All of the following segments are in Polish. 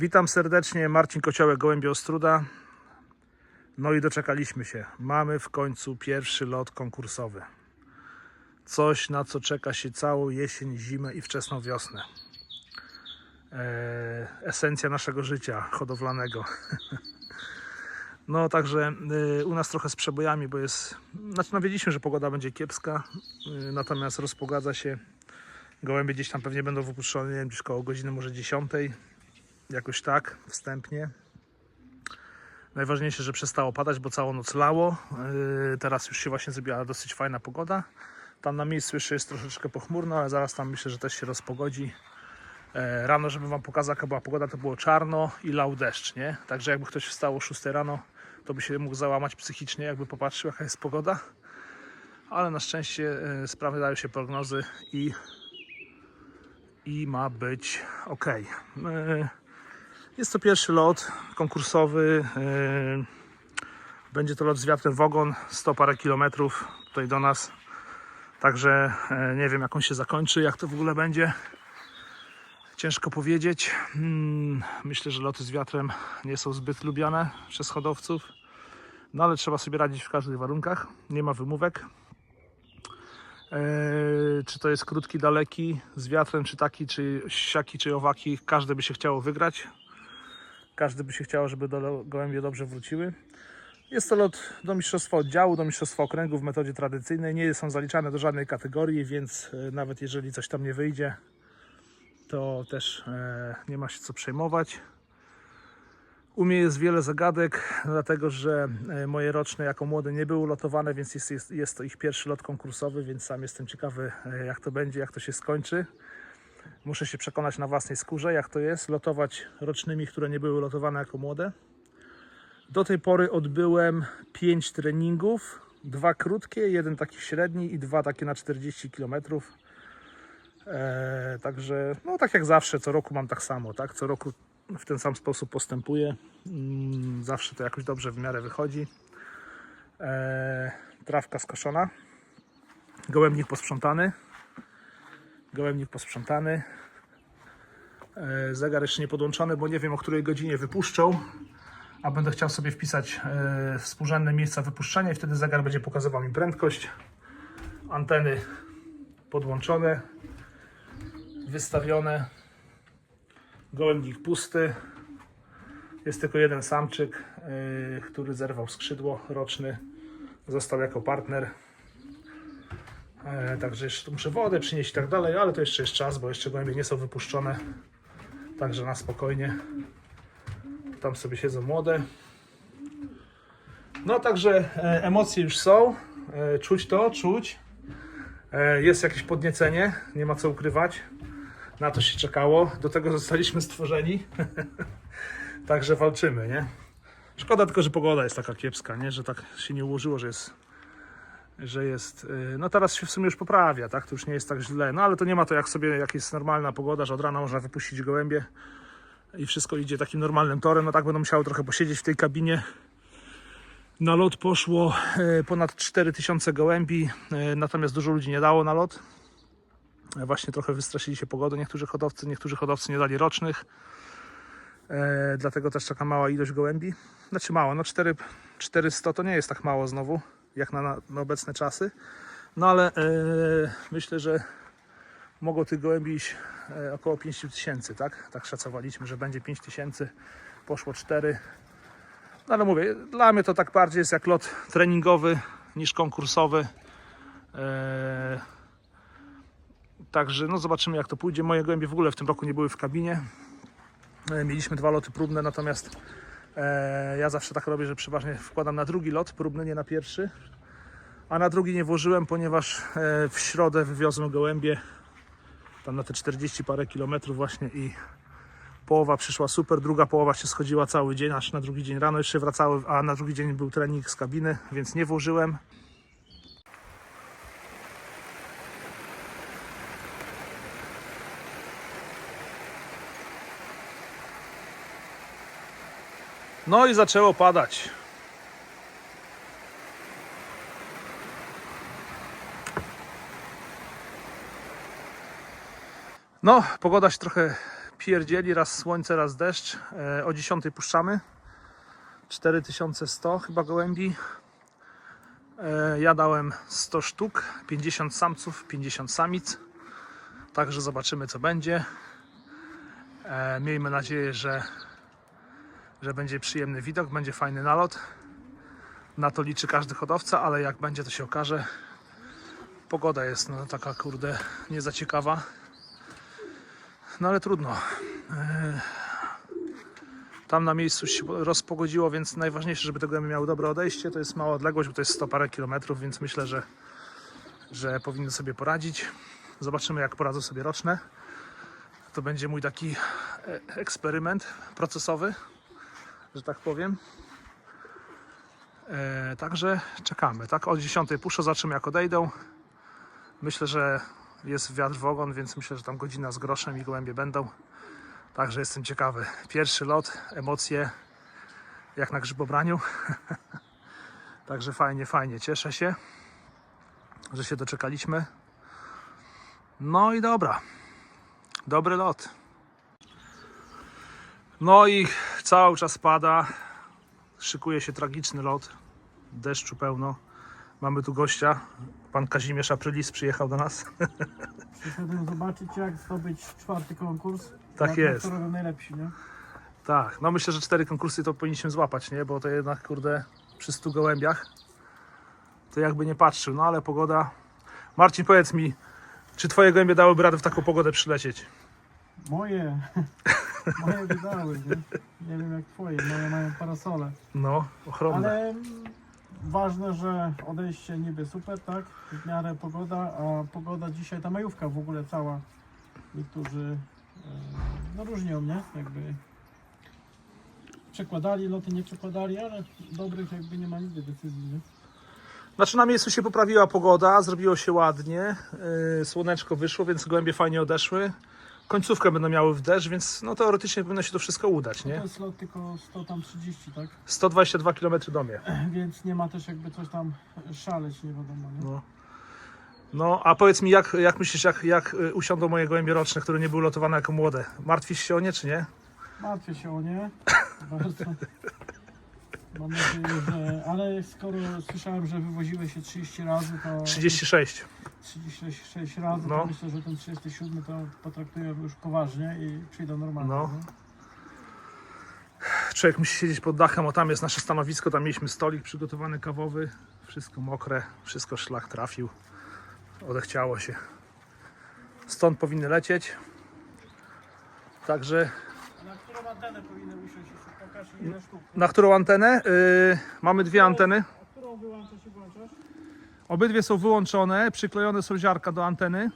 Witam serdecznie, Marcin Kociołek, Gołębie Ostruda. No i doczekaliśmy się. Mamy w końcu pierwszy lot konkursowy. Coś, na co czeka się całą jesień, zimę i wczesną wiosnę. Eee, esencja naszego życia hodowlanego. No także y, u nas trochę z przebojami, bo jest. Znaczy, no wiedzieliśmy, że pogoda będzie kiepska, y, natomiast rozpogadza się. Gołębie gdzieś tam pewnie będą wypuszczone, nie wiem, gdzieś koło godziny może 10 jakoś tak, wstępnie. Najważniejsze, że przestało padać, bo całą noc lało. Yy, teraz już się właśnie zrobiła dosyć fajna pogoda. Tam na miejscu jeszcze jest troszeczkę pochmurno, ale zaraz tam myślę, że też się rozpogodzi. E, Rano, żeby Wam pokazać jaka była pogoda, to było czarno i lał deszcz, nie? Także jakby ktoś wstał o 6 rano, to by się mógł załamać psychicznie, jakby popatrzył jaka jest pogoda. Ale na szczęście sprawy dają się prognozy i, i ma być ok. Jest to pierwszy lot konkursowy. Yy, Będzie to lot z wiatrem w ogon, 100 parę kilometrów tutaj do nas. Także e, nie wiem jak on się zakończy, jak to w ogóle będzie. Ciężko powiedzieć. Mm, Myślę, że loty z wiatrem nie są zbyt lubiane przez hodowców. No ale trzeba sobie radzić w każdych warunkach. Nie ma wymówek. Eee, czy to jest krótki, daleki, z wiatrem, czy taki, czy siaki, czy owaki, każdy by się chciało wygrać. Każdy by się chciał, żeby do gołębie dobrze wróciły. Jest to lot do mistrzostwa oddziału, do mistrzostwa okręgu w metodzie tradycyjnej. Nie są zaliczane do żadnej kategorii, więc e, nawet jeżeli coś tam nie wyjdzie, to też e, nie ma się co przejmować. U mnie jest wiele zagadek, dlatego że e, moje roczne jako młode nie były lotowane, więc jest, jest, jest to ich pierwszy lot konkursowy, więc sam jestem ciekawy, jak to będzie, jak to się skończy. Muszę się przekonać na własnej skórze, jak to jest lotować rocznymi, które nie były lotowane jako młode. Do tej pory odbyłem 5 treningów, dwa krótkie, jeden taki średni i dwa takie na 40 km. Eee, także, no tak jak zawsze, co roku mam tak samo, tak? Co roku w ten sam sposób postępuję. Mm, zawsze to jakoś dobrze w miarę wychodzi. Eee, trawka skoszona, gołębnik posprzątany. Gołębnik posprzątany. E, Zegar jeszcze nie podłączony, bo nie wiem o której godzinie wypuszczą. A będę chciał sobie wpisać e, współrzędne miejsca wypuszczenia i wtedy zegar będzie pokazywał mi prędkość. Anteny podłączone, wystawione. Gołębnik pusty. Jest tylko jeden samczyk, e, który zerwał skrzydło roczny. Został jako partner. E, Także jeszcze tu muszę wodę przynieść i tak dalej, ale to jeszcze jest czas, bo jeszcze gołębie nie są wypuszczone. Także na spokojnie. Tam sobie siedzą młode. No także e, emocje już są. E, czuć to, czuć. Jest jakieś podniecenie, nie ma co ukrywać. Na to się czekało. Do tego zostaliśmy stworzeni. Także walczymy, nie? Szkoda tylko, że pogoda jest taka kiepska, nie? Że tak się nie ułożyło, że jest że jest, y, no teraz się w sumie już poprawia, tak, to już nie jest tak źle, no ale to nie ma to jak sobie, jak jest normalna pogoda, że od rana można wypuścić gołębie i wszystko idzie takim normalnym torem, no tak będą musiały trochę posiedzieć w tej kabinie. Na lot poszło e, ponad 4000 gołębi, e, natomiast dużo ludzi nie dało na lot. Właśnie trochę wystraszyli się pogodą niektórzy hodowcy, niektórzy hodowcy nie dali rocznych. Dlatego też taka mała ilość gołębi. Znaczy mało, no 4, 400 to nie jest tak mało znowu, jak na, na obecne czasy. No ale e, myślę, że mogło tych gołębi iść e, około 5000, tak? Tak szacowaliśmy, że będzie 5000, poszło 4. No ale mówię, dla mnie to tak bardziej jest jak lot treningowy niż konkursowy. E, Także no zobaczymy jak to pójdzie. Moje gołębie w ogóle w tym roku nie były w kabinie. Mieliśmy dwa loty próbne, natomiast ja zawsze tak robię, że przeważnie wkładam na drugi lot próbny, nie na pierwszy. A na drugi nie włożyłem, ponieważ e, w środę wywiozłem gołębie tam na te 40 parę kilometrów właśnie i połowa przyszła super, druga połowa się schodziła cały dzień, aż na drugi dzień rano jeszcze wracały, a na drugi dzień był trening z kabiny, więc nie włożyłem. No i zaczęło padać. No, pogoda się trochę pierdzieli, raz słońce, raz deszcz. E, o 10 puszczamy. 4100 chyba gołębi. E, ja dałem 100 sztuk, 50 samców, 50 samic. Także zobaczymy co będzie. E, miejmy nadzieję, że, że będzie przyjemny widok, będzie fajny nalot. Na to liczy każdy hodowca, ale jak będzie to się okaże. Pogoda jest no, taka kurde nie. No ale trudno. E, Tam na miejscu się rozpogodziło, więc najważniejsze, żeby te gołębie miały dobre odejście. To jest mała odległość, bo to jest 100 parę kilometrów, więc myślę, że, że powinny sobie poradzić. Zobaczymy, jak poradzą sobie roczne. To będzie mój taki e, eksperyment procesowy, że tak powiem. E, także czekamy, tak? O 10 puszę, zobaczymy jak odejdą. Myślę, że jest wiatr w ogon, więc myślę, że tam godzina z groszem i gołębie będą. Także jestem ciekawy. Pierwszy lot, emocje jak na grzybobraniu. Także fajnie, fajnie. Cieszę się, że się doczekaliśmy. No i dobra. Dobry lot. No i cały czas pada. Szykuje się tragiczny lot. Deszczu pełno. Mamy tu gościa. Pan Kazimierz Aprylis przyjechał do nas. Przyszedłem zobaczyć jak zdobyć czwarty konkurs. Tak Jak jest. Robią najlepsi, nie? Tak, no myślę, że cztery konkursy to powinniśmy złapać, nie? Bo to jednak, kurde, przy 100 gołębiach to jakby nie patrzył, no ale pogoda... Marcin, powiedz mi, czy twoje gołębie dałyby radę w taką pogodę przylecieć? Moje. Moje wydały, nie? Nie wiem jak twoje, moje mają parasole. No, ochronne. Ale ważne, że odejście niby super, tak? W miarę pogoda, a pogoda dzisiaj, ta majówka w ogóle cała. Niektórzy e, no różnią, nie? Jakby przekładali, loty nie przekładali, ale dobrych jakby nie ma nigdy decyzji, nie? Znaczy na miejscu się poprawiła pogoda, zrobiło się ładnie, yy, słoneczko wyszło, więc gołębie fajnie odeszły. Końcówkę będą miały w deszcz, więc no teoretycznie powinno się to wszystko udać, To nie? jest lot tylko 100 tam 30, tak? 122 km do mnie. Więc nie ma też jakby coś tam szaleć, nie wiadomo, nie? No. No, a powiedz mi, jak, jak myślisz, jak, jak y, usiądą moje gołębie roczne, które nie były lotowane jako młode? Martwisz się o nie, czy nie? Martwię się o nie. Bardzo. Mam nadzieję, że. Ale skoro słyszałem, że wywoziły się 30 razy, to. 36. 36 razy, No. to myślę, że ten 37 to potraktuję już poważnie i przyjdą normalnie. No. nie? Człowiek musi siedzieć pod dachem, o tam jest nasze stanowisko, tam mieliśmy stolik przygotowany kawowy, wszystko mokre, wszystko szlak trafił, odechciało się. Stąd powinny lecieć. Także którą antenę powinny usiąść pokaż ile sztuk? na którą antenę? Yy, mamy dwie anteny. A którą wyłączasz i włączasz? Obydwie są wyłączone, przyklejone są ziarka do anteny.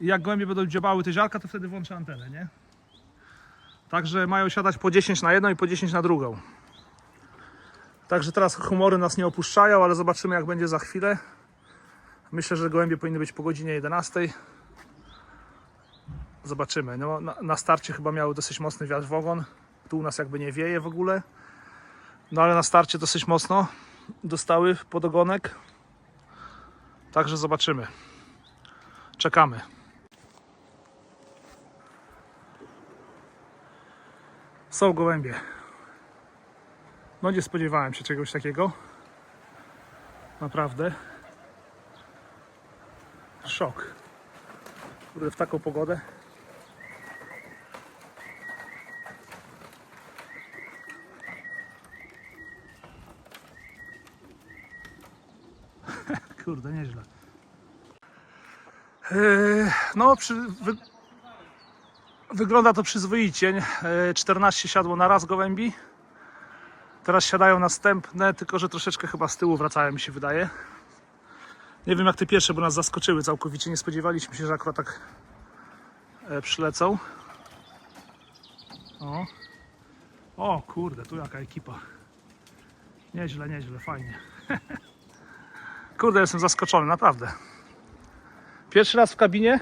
I jak gołębie będą dziobały te ziarka, to wtedy włączę antenę, nie? Także mają siadać po 10 na jedną i po 10 na drugą. Także teraz humory nas nie opuszczają, ale zobaczymy jak będzie za chwilę. Myślę, że gołębie powinny być po godzinie 11. Zobaczymy. No, na, na starcie chyba miały dosyć mocny wiatr w ogon. Tu u nas jakby nie wieje w ogóle. No ale na starcie dosyć mocno dostały pod ogonek. Także zobaczymy. Czekamy. Są gołębie. No nie spodziewałem się czegoś takiego. Naprawdę. Szok. W taką pogodę. Kurde, nieźle. Yy, No, przy, wy, wygląda to przyzwoicie. Yy, 14 siadło na raz gołębi. Teraz siadają następne, tylko że troszeczkę chyba z tyłu wracają, mi się wydaje. Nie wiem jak te pierwsze, bo nas zaskoczyły całkowicie. Nie spodziewaliśmy się, że akurat tak e, przylecą. O. o, kurde, tu jaka ekipa. Nieźle, nieźle, fajnie. Kurde, jestem zaskoczony, naprawdę. Pierwszy raz w kabinie.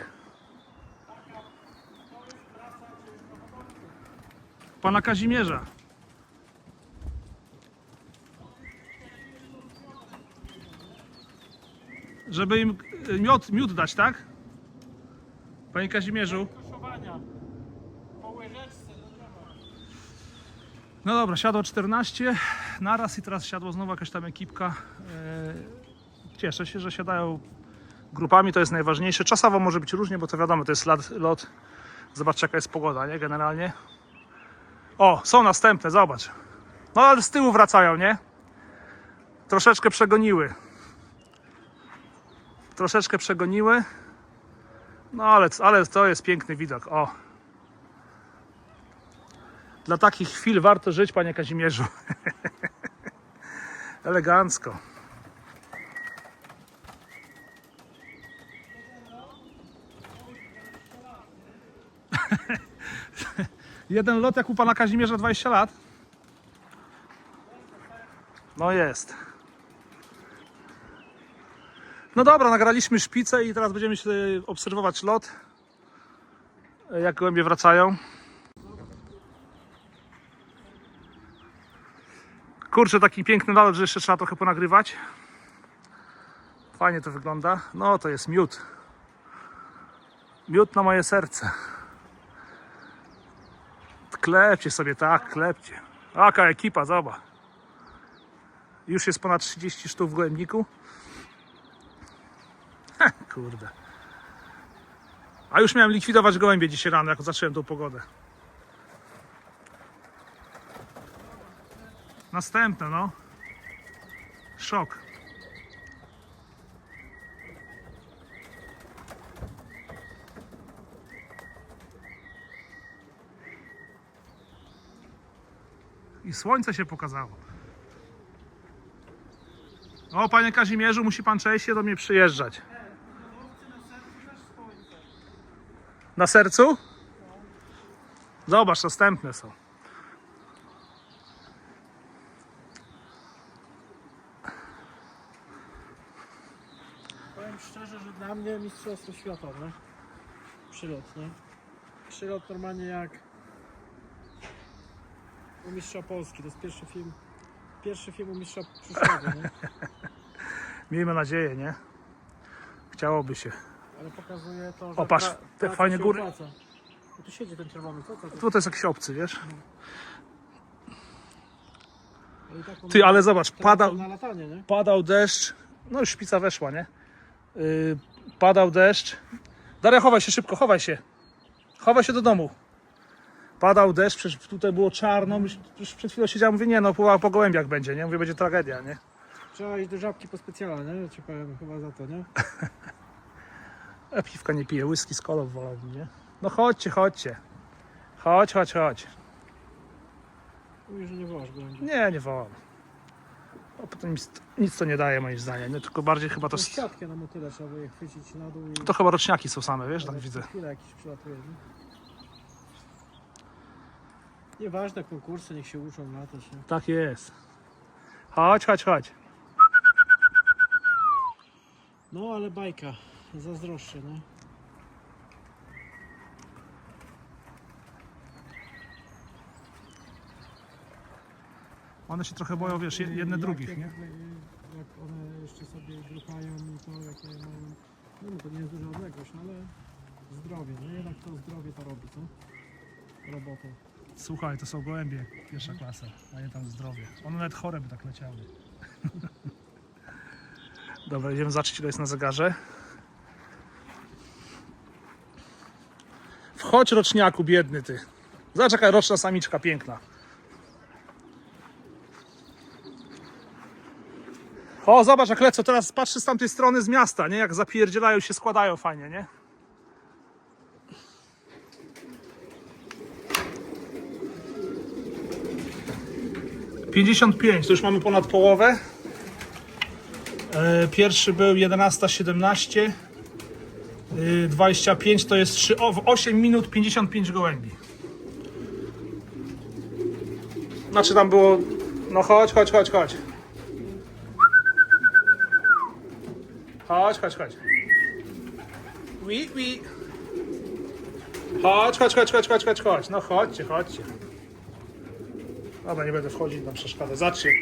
Pana Kazimierza. Żeby im y, miód, miód dać, tak? Panie Kazimierzu. No dobra, siadło 14 naraz i teraz siadło znowu jakaś tam ekipka. Cieszę się, że siadają grupami, to jest najważniejsze. Czasowo może być różnie, bo to wiadomo, to jest lat, lot. Zobaczcie jaka jest pogoda, nie? Generalnie. O, są następne, zobacz. No ale z tyłu wracają, nie? Troszeczkę przegoniły. Troszeczkę przegoniły. No ale, ale to jest piękny widok. O. Dla takich chwil warto żyć, panie Kazimierzu. Elegancko. Jeden lot jak u pana Kazimierza 20 lat. No jest. No dobra, nagraliśmy szpicę i teraz będziemy się obserwować lot. Jak gołębie wracają. Kurczę, taki piękny nalot, że jeszcze trzeba trochę ponagrywać. Fajnie to wygląda. No to jest miód. Miód na moje serce. Klepcie sobie, tak, klepcie. Aka ekipa, zobacz. Już jest ponad 30 sztuk w gołębniku. Heh, kurde. A już miałem likwidować gołębie dzisiaj rano, jak zacząłem tą pogodę. Następne, no. Szok. I słońce się pokazało. O, panie Kazimierzu, musi pan częściej do mnie przyjeżdżać. Na sercu? Zobacz, następne są. Powiem szczerze, że dla mnie mistrzostwo świata, nie? Przylot, nie? Przylot normalnie jak u mistrza Polski. To jest pierwszy film, pierwszy film u mistrza przyszłego, nie? Miejmy nadzieję, nie? Chciałoby się. Ale pokazuje to, że O, patrz, pra- te praca fajne się góry. opłaca. Tu siedzi ten czerwony, co to? Tu to jest jakiś obcy, wiesz? Ale i tak on- Ty, ale zobacz, teraz padał, Na latanie, nie? padał deszcz. No już szpica weszła, nie? Yy, padał deszcz. Daria, chowaj się szybko, chowaj się. Chowaj się do domu. Padał deszcz, przecież tutaj było czarno. Już przed chwilą siedziałem, mówię, nie no, po, po gołębiach będzie, nie? Mówię, będzie tragedia, nie? Trzeba iść do żabki po specjala, nie? Ja Ci powiem chyba za to, nie? A piwka nie pije, whisky z kolą wolałbym, nie? No chodźcie, chodźcie. Chodź, chodź, chodź. Mówisz, że nie wołasz będzie. Nie, nie wołam. A potem nic, nic to nie daje moim zdaniem, nie? Tylko bardziej chyba to... To siatkę na motyle trzeba je chwycić na dół i... To chyba roczniaki są same, wiesz, tak widzę. Chwilę jakiś przylatuje, nie? Nieważne, konkursy, niech się uczą latać, nie? Tak jest. Chodź, chodź, chodź. No, ale bajka. Zazdroszczę, nie? One się trochę boją, wiesz, je- jedne jak, drugich, jak, nie? Jak one jeszcze sobie gruchają i to, jakie mają... No, no to nie jest duża odległość, no ale zdrowie, no jednak to zdrowie to robi, co? Robotę. Słuchaj, to są gołębie pierwsza klasa, a nie tam zdrowie. One nawet chore by tak leciały. Dobra, idziemy zobaczyć, ile jest na zegarze. Wchodź roczniaku, biedny ty. Zobacz jaka roczna samiczka piękna. O, zobacz jak lecą. Teraz patrzy z tamtej strony z miasta, nie? Jak zapierdzielają się, składają fajnie, nie? Pięćdziesiąt pięć, to już mamy ponad połowę. E, Pierwszy był 11.17. Yy, 25 to jest 3, o, w 8 minut 55 gołębi. Znaczy tam było. No chodź, chodź, chodź, chodź. Chodź, chodź, chodź. Wi, wi. Chodź, chodź, chodź, chodź, chodź, chodź, chodź. No chodźcie, chodźcie. Dobra, nie będę wchodzić na przeszkodę. Zobaczcie.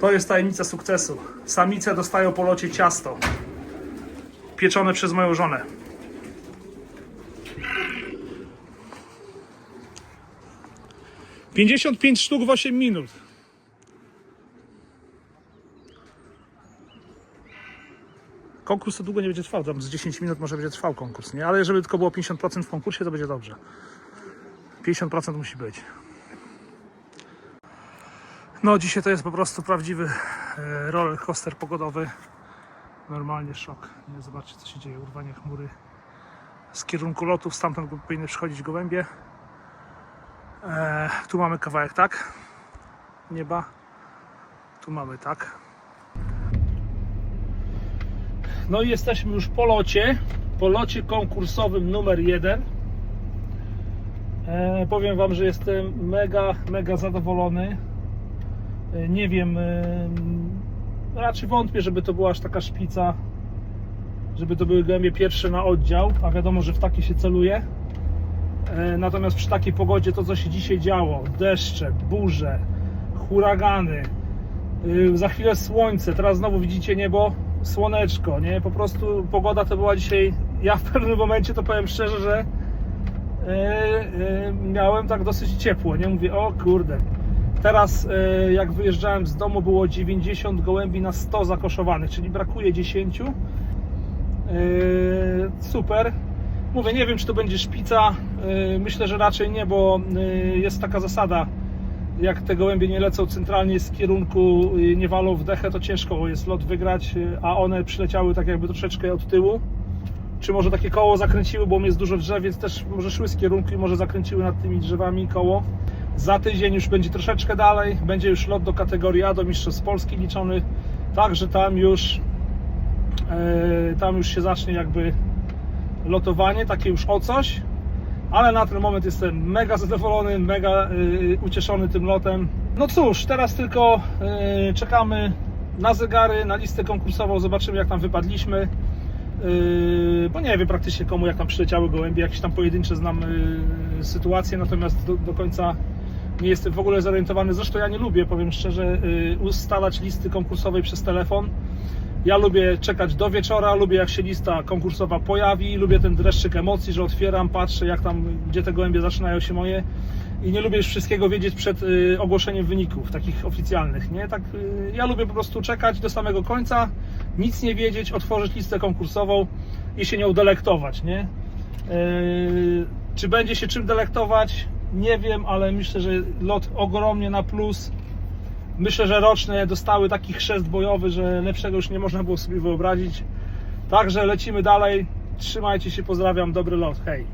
To jest tajemnica sukcesu. Samice dostają po locie ciasto. Pieczone przez moją żonę. 55 sztuk w 8 minut. Konkurs to długo nie będzie trwał, tam z 10 minut może będzie trwał konkurs, nie? Ale żeby tylko było 50% w konkursie, to będzie dobrze. 50% musi być. No dzisiaj to jest po prostu prawdziwy e, roller coaster pogodowy. Normalnie szok. Nie zobaczcie co się dzieje. Urwanie chmury z kierunku lotów, stamtąd powinny przychodzić gołębie. E, tu mamy kawałek tak nieba. Tu mamy tak. No i jesteśmy już po locie. Po locie konkursowym numer jeden. E, powiem Wam, że jestem mega, mega zadowolony. E, nie wiem, e, raczej wątpię, żeby to była aż taka szpica, żeby to były gębie pierwsze na oddział, a wiadomo, że w takie się celuje. E, Natomiast przy takiej pogodzie to, co się dzisiaj działo, deszcze, burze, huragany, za chwilę słońce, teraz znowu widzicie niebo, słoneczko, nie? Po prostu pogoda to była dzisiaj, ja w pewnym momencie to powiem szczerze, że miałem tak dosyć ciepło, nie? Mówię, o kurde. Teraz e, jak wyjeżdżałem z domu było 90 gołębi na 100 zakoszowanych, czyli brakuje 10. E, super. Mówię, nie wiem czy to będzie szpica. E, Myślę, że raczej nie, bo jest taka zasada. Jak te gołębie nie lecą centralnie z kierunku, nie walą w dechę, to ciężko jest lot wygrać, a one przyleciały tak jakby troszeczkę od tyłu. Czy może takie koło zakręciły, bo jest dużo drzew, więc też może szły z kierunku i może zakręciły nad tymi drzewami koło. Za tydzień już będzie troszeczkę dalej, będzie już lot do kategorii A, do Mistrzostw Polski liczony, także tam już e, tam już się zacznie jakby lotowanie, takie już o coś, ale na ten moment jestem mega zadowolony, mega y, ucieszony tym lotem. No cóż, teraz tylko y, czekamy na zegary, na listę konkursową, zobaczymy jak tam wypadliśmy. Bo nie wiem praktycznie komu jak tam przyleciały gołębie, jakieś tam pojedyncze znam sytuacje, natomiast do, do końca nie jestem w ogóle zorientowany. Zresztą ja nie lubię, powiem szczerze, yy, ustalać listy konkursowej przez telefon. Ja lubię czekać do wieczora, lubię jak się lista konkursowa pojawi, lubię ten dreszczyk emocji, że otwieram, patrzę jak tam, gdzie te gołębie zaczynają się moje i nie lubię już wszystkiego wiedzieć przed y, ogłoszeniem wyników, takich oficjalnych, nie? Tak, y, ja lubię po prostu czekać do samego końca, nic nie wiedzieć, otworzyć listę konkursową i się nią delektować, nie? Y, czy będzie się czym delektować? Nie wiem, ale myślę, że lot ogromnie na plus. Myślę, że roczne dostały taki chrzest bojowy, że lepszego już nie można było sobie wyobrazić. Także lecimy dalej. Trzymajcie się, pozdrawiam, dobry lot, hej.